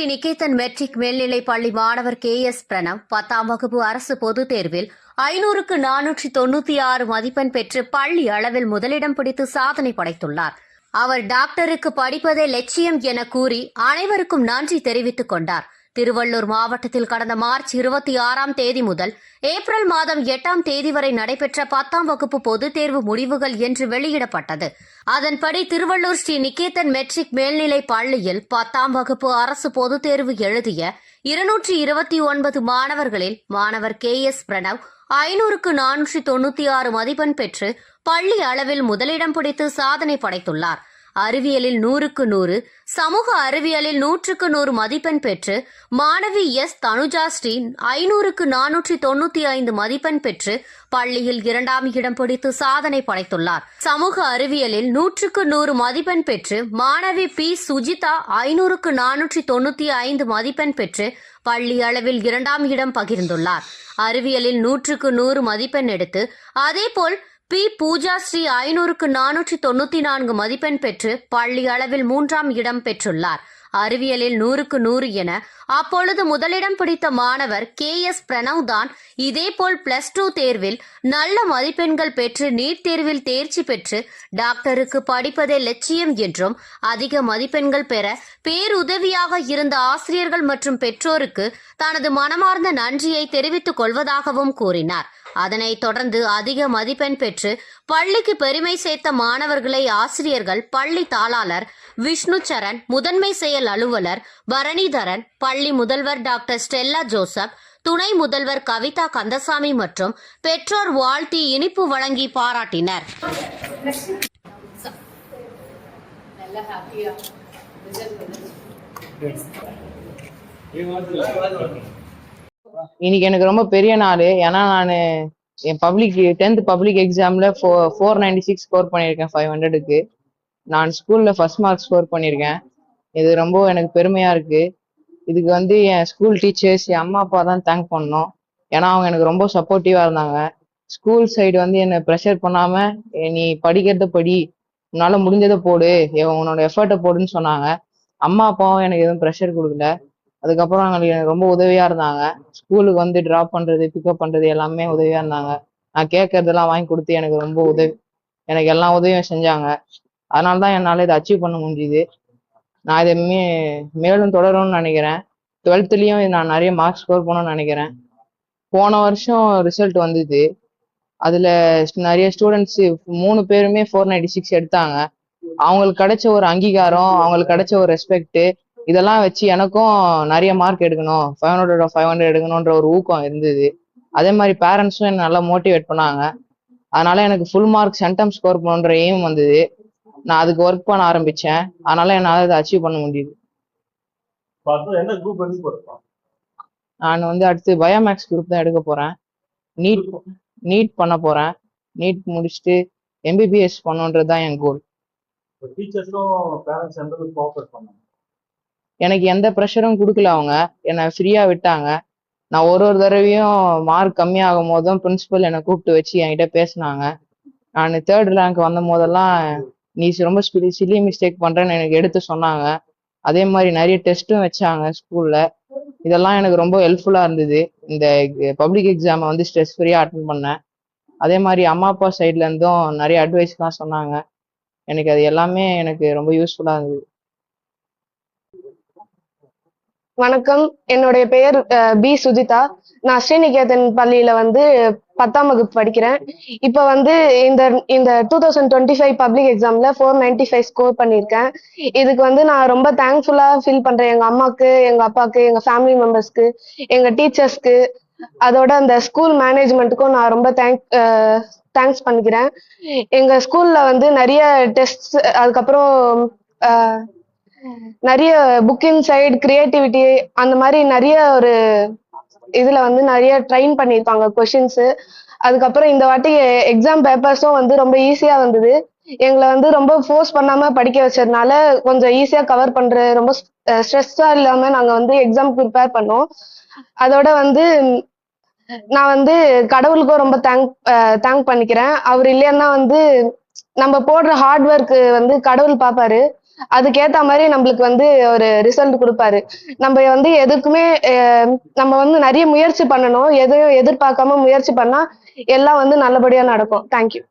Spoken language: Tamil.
நிகேதன் மெட்ரிக் மேல்நிலைப் பள்ளி மாணவர் கே எஸ் பிரணவ் பத்தாம் வகுப்பு அரசு பொதுத் தேர்வில் ஐநூறுக்கு நானூற்றி தொண்ணூத்தி ஆறு மதிப்பெண் பெற்று பள்ளி அளவில் முதலிடம் பிடித்து சாதனை படைத்துள்ளார். அவர் டாக்டருக்கு படிப்பதே லட்சியம் என கூறி அனைவருக்கும் நன்றி தெரிவித்துக் கொண்டார். திருவள்ளூர் மாவட்டத்தில் கடந்த மார்ச் இருபத்தி ஆறாம் தேதி முதல் ஏப்ரல் மாதம் எட்டாம் தேதி வரை நடைபெற்ற பத்தாம் வகுப்பு பொதுத் தேர்வு முடிவுகள் என்று வெளியிடப்பட்டது. அதன்படி திருவள்ளூர் ஸ்ரீ நிகேதன் மெட்ரிக் மேல்நிலைப் பள்ளியில் பத்தாம் வகுப்பு அரசு பொதுத் தேர்வு எழுதிய இருநூற்றி இருபத்தி ஒன்பது மாணவர்களில் மாணவர் கே எஸ் பிரணவ் ஐநூறுக்கு நானூற்றி தொண்ணூத்தி ஆறு மதிப்பெண் பெற்று பள்ளி அளவில் முதலிடம் பிடித்து சாதனை படைத்துள்ளார். அறிவியலில் நூறுக்கு நூறு சமூக அறிவியலில் நூற்றுக்கு நூறு மதிப்பெண் பெற்று மாணவி எஸ். தனுஜா ஸ்ரீ ஐநூறுக்கு நானூற்றி தொண்ணூத்தி ஐந்து மதிப்பெண் பெற்று பள்ளியில் இரண்டாம் இடம் பிடித்து சாதனை படைத்துள்ளார். சமூக அறிவியலில் நூற்றுக்கு நூறு மதிப்பெண் பெற்று மாணவி பி. சுஜிதா ஐநூறுக்கு நானூற்றி தொண்ணூத்தி ஐந்து மதிப்பெண் பெற்று பள்ளி அளவில் இரண்டாம் இடம் பகிர்ந்துள்ளார். அறிவியலில் நூற்றுக்கு நூறு மதிப்பெண் எடுத்து அதேபோல் பி. பூஜா ஸ்ரீ ஐநூறுக்கு நானூற்றி தொண்ணூத்தி நான்கு மதிப்பெண் பெற்று பள்ளி அளவில் மூன்றாம் இடம் பெற்றுள்ளார். அறிவியலில் நூறுக்கு நூறு என அப்பொழுது முதலிடம் பிடித்த மாணவர் கே. எஸ். பிரணவ் தான் இதேபோல் பிளஸ் டூ தேர்வில் நல்ல மதிப்பெண்கள் பெற்று நீட் தேர்வில் தேர்ச்சி பெற்று டாக்டருக்கு படிப்பதே லட்சியம் என்றும் அதிக மதிப்பெண்கள் பெற பேருதவியாக இருந்த ஆசிரியர்கள் மற்றும் பெற்றோருக்கு தனது மனமார்ந்த நன்றியை தெரிவித்துக் கொள்வதாகவும் கூறினார். அதனைத் தொடர்ந்து அதிக மதிப்பெண் பெற்று பள்ளிக்கு பெருமை சேர்த்த மாணவர்களை ஆசிரியர்கள் பள்ளி தாளாளர் விஷ்ணு சரண் முதன்மை செயல் அலுவலர் பரணிதரன் பள்ளி முதல்வர் டாக்டர் ஸ்டெல்லா ஜோசப் துணை முதல்வர் கவிதா கந்தசாமி மற்றும் பெற்றோர் வாழ்த்தி இனிப்பு வழங்கி பாராட்டினர். ஹாப்பியா ரிசல்ட் இன்னைக்கு எனக்கு ரொம்ப பெரிய நாள். ஏன்னா நான் என் பப்ளிக் டென்த் பப்ளிக் எக்ஸாமில் four four ninety six score பண்ணியிருக்கேன் ஃபைவ் ஹண்ட்ரடுக்கு நான் ஸ்கூலில் ஃபர்ஸ்ட் மார்க் ஸ்கோர் பண்ணியிருக்கேன். இது ரொம்ப எனக்கு பெருமையாக இருக்குது இதுக்கு வந்து என் ஸ்கூல் டீச்சர்ஸ் என் அம்மா அப்பா தான் தேங்க் பண்ணணும். ஏன்னா அவங்க எனக்கு ரொம்ப சப்போர்ட்டிவாக இருந்தாங்க. ஸ்கூல் சைடு வந்து என்னை ப்ரெஷர் பண்ணாமல் நீ படிக்கிறத படி. உன்னால் முடிஞ்சதை போடு. எ- உன்னோட எஃபர்ட்டை போடுன்னு சொன்னாங்க. அம்மா அப்பாவும் எனக்கு எதுவும் ப்ரெஷர் கொடுக்கல. அதுக்கப்புறம் எங்களுக்கு எனக்கு ரொம்ப உதவியா இருந்தாங்க. ஸ்கூலுக்கு வந்து ட்ராப் பண்றது பிக்கப் பண்றது எல்லாமே உதவியா இருந்தாங்க. நான் கேட்கறதெல்லாம் வாங்கி கொடுத்து எனக்கு ரொம்ப உதவி எனக்கு எல்லா உதவியும் செஞ்சாங்க. அதனால தான் என்னால் இதை அச்சீவ் பண்ண முடிஞ்சுது. நான் இதை மே மேலும் தொடரும்னு நினைக்கிறேன். டுவெல்த்துலேயும் நான் நிறைய மார்க்ஸ் ஸ்கோர் பண்ணணும்னு நினைக்கிறேன். போன வருஷம் ரிசல்ட் வந்தது. அதில் நிறைய ஸ்டூடெண்ட்ஸ் மூணு பேருமே ஃபோர் நைன்டி சிக்ஸ் எடுத்தாங்க. அவங்களுக்கு கிடைச்ச ஒரு அங்கீகாரம் அவங்களுக்கு கிடைச்ச ஒரு ரெஸ்பெக்ட் இதெல்லாம் வச்சு எனக்கும் நிறைய மார்க் எடுக்கணும். ஃபைவ் ஹண்ட்ரட் ஃபைவ் ஹண்ட்ரட் எடுக்கணுன்ற ஒரு ஊக்கம் இருந்தது. அதே மாதிரி பேரண்ட்ஸும் என்ன நல்லா மோட்டிவேட் பண்ணாங்க. அதனால எனக்கு ஃபுல் மார்க் சென்டம் ஸ்கோர் பண்ணுன்ற எய்ம் வந்தது. நான் அதுக்கு ஒர்க் பண்ண ஆரம்பிச்சேன். அதனால என்னால் அதை அச்சீவ் பண்ண முடியுது. நான் வந்து அடுத்து பயோமேக்ஸ் குரூப் தான் எடுக்க போறேன். நீட் நீட் பண்ண போறேன். நீட் முடிச்சுட்டு எம்பிபிஎஸ் பண்ணணுன்றது தான் என் கோல் டீச்சர்ஸும் பேரண்ட்ஸ் எந்த கோஆப்ரேட் பண்ணாங்க எனக்கு எந்த ப்ரெஷரும் கொடுக்கல அவங்க. என்னை ஃப்ரீயாக விட்டாங்க. நான் ஒரு ஒரு தடவையும் மார்க் கம்மியாகும் போதும் பிரின்சிபல் என்னை கூப்பிட்டு வச்சு என்கிட்ட பேசினாங்க. நான் தேர்ட் ரேங்க் வந்த போதெல்லாம் நீ ரொம்ப சில்லி மிஸ்டேக் பண்ணுறேன்னு எனக்கு எடுத்து சொன்னாங்க. அதே மாதிரி நிறைய டெஸ்ட்டும் வச்சாங்க ஸ்கூலில் இதெல்லாம் எனக்கு ரொம்ப ஹெல்ப்ஃபுல்லாக இருந்தது. இந்த பப்ளிக் எக்ஸாமை வந்து ஸ்ட்ரெஸ் ஃப்ரீயாக அட்டன் பண்ணேன். அதே மாதிரி அம்மா அப்பா சைட்லேருந்தும் நிறைய அட்வைஸ்லாம் சொன்னாங்க. எனக்கு அது எல்லாமே எனக்கு ரொம்ப யூஸ்ஃபுல்லாக இருந்தது. வணக்கம். என்னுடைய பெயர் பி சுஜிதா. நான் ஸ்ரீநிகேதன் பள்ளியில வந்து பத்தாம் வகுப்பு படிக்கிறேன். இப்போ வந்து இந்த இந்த two thousand twenty five public எக்ஸாம்ல ஃபோர் நைன்டி ஃபைவ் ஸ்கோர் பண்ணியிருக்கேன். இதுக்கு வந்து நான் ரொம்ப தேங்க்ஃபுல்லா ஃபீல் பண்றேன். எங்க அம்மாக்கு எங்க அப்பாவுக்கு எங்க ஃபேமிலி மெம்பர்ஸ்க்கு எங்க டீச்சர்ஸ்க்கு அதோட அந்த ஸ்கூல் மேனேஜ்மெண்ட்டுக்கும் நான் ரொம்ப தேங்க் தேங்க்ஸ் பண்ணிக்கிறேன். எங்க ஸ்கூல்ல வந்து நிறைய டெஸ்ட் அதுக்கப்புறம் நிறைய புக்கிங் சைடு கிரியேட்டிவிட்டி அந்த மாதிரி நிறைய ஒரு இதுல வந்து நிறைய ட்ரைன் பண்ணியிருப்பாங்க கொஷின்ஸ் அதுக்கப்புறம் இந்த வாட்டி எக்ஸாம் பேப்பர்ஸும் வந்து ரொம்ப ஈஸியா வந்தது. எங்களை வந்து ரொம்ப ஃபோர்ஸ் பண்ணாம படிக்க வச்சதுனால கொஞ்சம் ஈஸியா கவர் பண்ற ரொம்ப ஸ்ட்ரெஸ்ஸா இல்லாம நாங்க வந்து எக்ஸாம் ப்ரிப்பேர் பண்ணோம். அதோட வந்து நான் வந்து கடவுளுக்கும் ரொம்ப தேங்க் தேங்க் பண்ணிக்கிறேன். அவர் இல்லைன்னா வந்து நம்ம போடுற ஹார்ட் ஒர்க் வந்து கடவுள் பார்ப்பாரு. அதுக்கேத்த மாதிரி நம்மளுக்கு வந்து ஒரு ரிசல்ட் கொடுப்பாரு. நம்ம வந்து எதுக்குமே நம்ம வந்து நிறைய முயற்சி பண்ணணும். எதையும் எதிர்பார்க்காம முயற்சி பண்ணா எல்லாம் வந்து நல்லபடியா நடக்கும். தேங்க்யூ